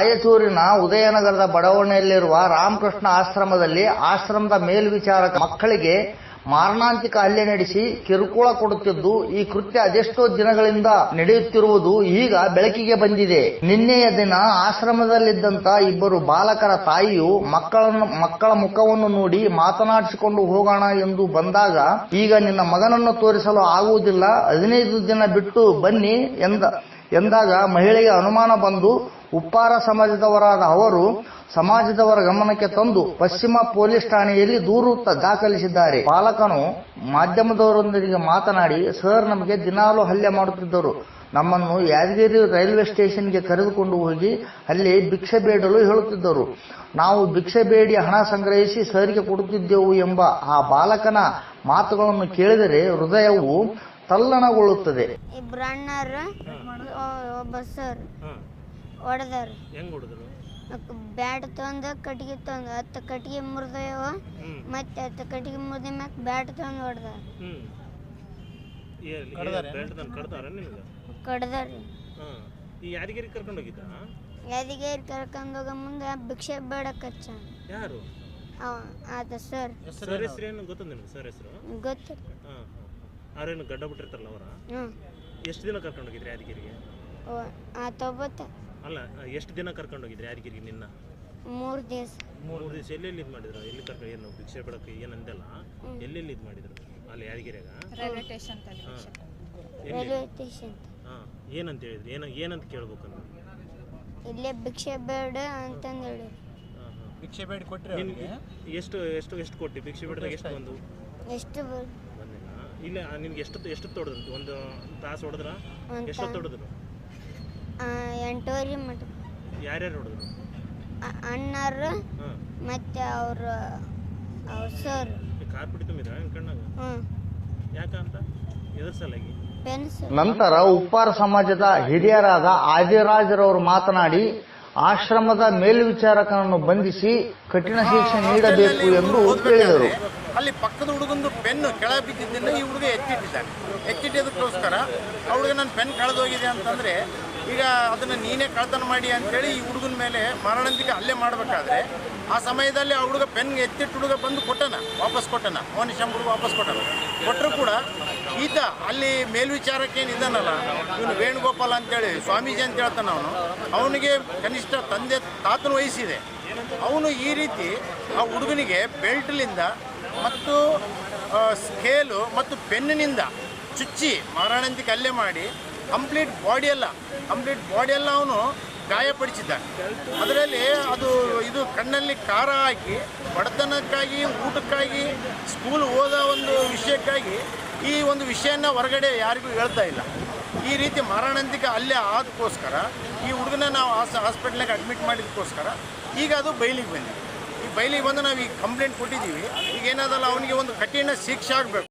ರಾಯಚೂರಿನ ಉದಯನಗರದ ಬಡಾವಣೆಯಲ್ಲಿರುವ ರಾಮಕೃಷ್ಣ ಆಶ್ರಮದಲ್ಲಿ ಆಶ್ರಮದ ಮೇಲ್ವಿಚಾರಕ ಮಕ್ಕಳಿಗೆ ಮಾರಣಾಂತಿಕ ಹಲ್ಲೆ ನಡೆಸಿ ಕಿರುಕುಳ ಕೊಡುತ್ತಿದ್ದು, ಈ ಕೃತ್ಯ ಅದೆಷ್ಟೋ ದಿನಗಳಿಂದ ನಡೆಯುತ್ತಿರುವುದು ಈಗ ಬೆಳಕಿಗೆ ಬಂದಿದೆ. ನಿನ್ನೆಯ ದಿನ ಆಶ್ರಮದಲ್ಲಿದ್ದಂತ ಇಬ್ಬರು ಬಾಲಕರ ತಾಯಿಯು ಮಕ್ಕಳನ್ನು, ಮಕ್ಕಳ ಮುಖವನ್ನು ನೋಡಿ ಮಾತನಾಡಿಸಿಕೊಂಡು ಹೋಗೋಣ ಎಂದು ಬಂದಾಗ, ಈಗ ನಿನ್ನ ಮಗನನ್ನು ತೋರಿಸಲು ಆಗುವುದಿಲ್ಲ, ಹದಿನೈದು ದಿನ ಬಿಟ್ಟು ಬನ್ನಿ ಎಂದ, ಎಂದಾಗ ಮಹಿಳೆಗೆ ಅನುಮಾನ ಬಂದು ಉಪ್ಪಾರ ಸಮಾಜದವರಾದ ಅವರು ಸಮಾಜದವರ ಗಮನಕ್ಕೆ ತಂದು ಪಶ್ಚಿಮ ಪೊಲೀಸ್ ಠಾಣೆಯಲ್ಲಿ ದೂರು ದಾಖಲಿಸಿದ್ದಾರೆ. ಪಾಲಕನು ಮಾಧ್ಯಮದವರೊಂದಿಗೆ ಮಾತನಾಡಿ ಸರ್ ನಮಗೆ ದಿನಾಲು ಹಲ್ಲೆ ಮಾಡುತ್ತಿದ್ದರು. ನಮ್ಮನ್ನು ಯಾದಗಿರಿ ರೈಲ್ವೆ ಸ್ಟೇಷನ್ಗೆ ಕರೆದುಕೊಂಡು ಹೋಗಿ ಅಲ್ಲಿ ಭಿಕ್ಷೆ ಬೇಡಲು ಹೇಳುತ್ತಿದ್ದರು. ನಾವು ಭಿಕ್ಷೆ ಬೇಡಿ ಹಣ ಸಂಗ್ರಹಿಸಿ ಸರ್ಗೆ ಕೊಡುತ್ತಿದ್ದೆವು ಎಂಬ ಆ ಬಾಲಕನ ಮಾತುಗಳನ್ನು ಕೇಳಿದರೆ ಹೃದಯವು ತಲ್ಲಣಗೊಳ್ಳುತ್ತದೆ. ಇಬ್ರು ಹೆಂಗ್ ಹೊಡೆದಾರ? ಬ್ಯಾಟ್ ತಂದ ಕಟ್ಟಿಗೆ ತಂದು ಹತ್ತು ಕಟ್ಟಿಗೆ ಮುರಿದವ ಹ್ಞೂ ಮತ್ತೆ ಹತ್ತು ಕಟ್ಟಿಗೆ ಮುರಿದ ಮ್ಯಾಕ್ ಬ್ಯಾಟ್ ತಂದು ಹೊಡೆದ ಕಡ್ದಾರಿ? ಈ ಯಾದಗಿರಿ ಕರ್ಕೊಂಡು ಹೋಗಿದ್ದ? ಯಾದಗಿರಿ ಕರ್ಕೊಂಡು ಹೋಗೋ ಮುಂದೆ ಭಿಕ್ಷೆ ಬೇಡ ಕಚ್ಚ ಯಾರು? ಆತ ಸರ್. ಸರ್ ಹೆಸರು ಏನು ಗೊತ್ತ ನಿನಗೆ ಸರ್ ಹೆಸರು? ಗೊತ್ತು. ಹಾಂ ಹಾಂ. ಅವ್ರೇನು ಗಡ್ಡ ಬಿಟ್ಟಿರ್ತಾರಲ್ಲ ಅವರ? ಹ್ಞೂ ಎಷ್ಟು ದಿನ ಕರ್ಕೊಂಡು ಹೋಗಿದ್ರಿ ಯಾದಗಿರಿಗೆ? ಅಲ್ಲ ಎಷ್ಟು ದಿನ ಕರ್ಕೊಂಡು ಹೋಗಿದ್ರಿ ಯಾರಿಗಿರಿ ನಿನ್ನ? ಮೂರು ದಿವಸ. ಮೂರು ದಿವಸ. ಎಲ್ಲೆಲ್ಲಿ ಇದು ಮಾಡಿದ್ರು? ಎಲ್ಲಿ ಕರ್ಕೊಂಡು ಏನು ಭಿಕ್ಷೆ ಬಿಡಕ್ಕೆ ಏನು ಅಂದೆಲ್ಲ ಎಲ್ಲೆಲ್ಲಿ ಇದು ಮಾಡಿದ್ರು? ಅಲ್ಲಿ ಯಾದಗಿರಿಯಾಗ? Railway station railway station. ಹಾಂ. ಏನಂತ ಹೇಳಿದ್ರು? ಏನು ಏನಂತ ಕೇಳ್ಬೇಕು ಅಂತ ಇಲ್ಲೇ ಭಿಕ್ಷೆ ಬೇಡ ಅಂತಂದು ಹೇಳಿ ಹಾಂ ಹಾಂ. ಭಿಕ್ಷೆ ಬೇಡಿ ಕೊಟ್ಟರೆ ಎಷ್ಟು ಎಷ್ಟು ಎಷ್ಟು ಕೊಟ್ಟು? ಭಿಕ್ಷೆ ಬೇಡ ಎಷ್ಟು ಬಂದು? ಎಷ್ಟು ಬಂದಿಲ್ಲ. ಇಲ್ಲ ನಿನ್ಗೆ ಎಷ್ಟು ಎಷ್ಟು ತೊಡೆದ್ರು? ಒಂದು ತಾಸು ಹೊಡೆದ್ರ? ಎಷ್ಟು ಆ, ಎಂಟೂವರೆ ಮಟ ಯಾರ್ಯಾರು ಹೊಡೆದ್ರು ಅಣ್ಣರು ಹಾಂ. ಮತ್ತೆ ಅವ್ರ ಅವ್ರ ಸರ್. ಕಾರ್ ಪಿಡಿ ತುಂಬಿದ್ರ ಕಣ್ಣಾಗ? ಹ್ಞೂ. ಯಾಕಂತ ಎದ್ರ ಸಲಾಗಿ ಪೆನ್ಸಿಲ್ ನಂತರ ಉಪ್ಪಾರ ಸಮಾಜದ ಹಿರಿಯರಾದ ಆದಿರಾಜರವರು ಮಾತನಾಡಿ ಆಶ್ರಮದ ಮೇಲ್ವಿಚಾರಕನನ್ನು ಬಂಧಿಸಿ ಕಠಿಣ ಶಿಕ್ಷೆ ನೀಡಬೇಕು ಎಂದು ಹೇಳಿದರು ಅಲ್ಲಿ ಪಕ್ಕದ ಹುಡುಗಂದು ಪೆನ್ ಕೆಳ ಬಿದ್ದಿದ್ದನ್ನು ಈ ಹುಡುಗ ಎತ್ತಿಟ್ಟಿದ್ದಾನೆ. ಎತ್ತಿಟ್ಟಿದ್ದಕ್ಕೋಸ್ಕರ ಆ ಹುಡುಗ ನನ್ನ ಪೆನ್ ಕಳೆದೋಗಿದೆ ಅಂತಂದರೆ ಈಗ ಅದನ್ನು ನೀನೇ ಕಳ್ತನ ಮಾಡಿ ಅಂತೇಳಿ ಈ ಹುಡುಗನ ಮೇಲೆ ಮರಣಂತಿಗೆ ಹಲ್ಲೆ ಮಾಡಬೇಕಾದ್ರೆ ಆ ಸಮಯದಲ್ಲಿ ಆ ಹುಡುಗ ಪೆನ್ ಎತ್ತಿಟ್ಟು ಹುಡುಗ ಬಂದು ಕೊಟ್ಟನ, ವಾಪಸ್ ಕೊಟ್ಟನ ಮೋನಿಶಂ ಹುಡುಗ ವಾಪಸ್ ಕೊಟ್ಟನ. ಕೊಟ್ಟರು ಕೂಡ ಈತ ಅಲ್ಲಿ ಮೇಲ್ವಿಚಾರಕ್ಕೇನು ಇದನ್ನಲ್ಲ ಇವನು ವೇಣುಗೋಪಾಲ ಅಂತೇಳಿ, ಸ್ವಾಮೀಜಿ ಅಂತ ಹೇಳ್ತಾನೆ ಅವನು. ಅವನಿಗೆ ಕನಿಷ್ಠ ತಂದೆ ತಾತನ ವಹಿಸಿದೆ. ಅವನು ಈ ರೀತಿ ಆ ಹುಡುಗನಿಗೆ ಬೆಲ್ಟ್ಲಿಂದ ಮತ್ತು ಸ್ಕೇಲು ಮತ್ತು ಪೆನ್ನಿನಿಂದ ಚುಚ್ಚಿ ಮಾರಾಣಂತಿಕೆ ಅಲ್ಲೇ ಮಾಡಿ ಕಂಪ್ಲೀಟ್ ಬಾಡಿ ಎಲ್ಲ ಕಂಪ್ಲೀಟ್ ಬಾಡಿ ಎಲ್ಲ ಅವನು ಗಾಯಪಡಿಸಿದ್ದ ಅದರಲ್ಲಿ ಅದು ಇದು ಕಣ್ಣಲ್ಲಿ ಖಾರ ಹಾಕಿ, ಬಡತನಕ್ಕಾಗಿ, ಊಟಕ್ಕಾಗಿ ಸ್ಕೂಲ್ ಹೋದ ಒಂದು ವಿಷಯಕ್ಕಾಗಿ ಈ ಒಂದು ವಿಷಯನ ಹೊರಗಡೆ ಯಾರಿಗೂ ಹೇಳ್ತಾ ಇಲ್ಲ. ಈ ರೀತಿ ಮಾರಣಾಂತಿಕ ಅಲ್ಲೇ ಆದಕ್ಕೋಸ್ಕರ, ಈ ಹುಡುಗನ ನಾವು ಆಸ್, ಹಾಸ್ಪಿಟ್ಲಿಗೆ ಅಡ್ಮಿಟ್ ಮಾಡಿದಕ್ಕೋಸ್ಕರ ಈಗ ಅದು ಬೈಲಿಗೆ ಬಂದಿದೆ. ಈ ಬೈಲಿಗೆ ಬಂದು ನಾವು ಈಗ ಕಂಪ್ಲೇಂಟ್ ಕೊಟ್ಟಿದ್ದೀವಿ. ಈಗ ಏನಾದಲ್ಲ, ಅವನಿಗೆ ಒಂದು ಕಠಿಣ ಶಿಕ್ಷೆ ಆಗಬೇಕು.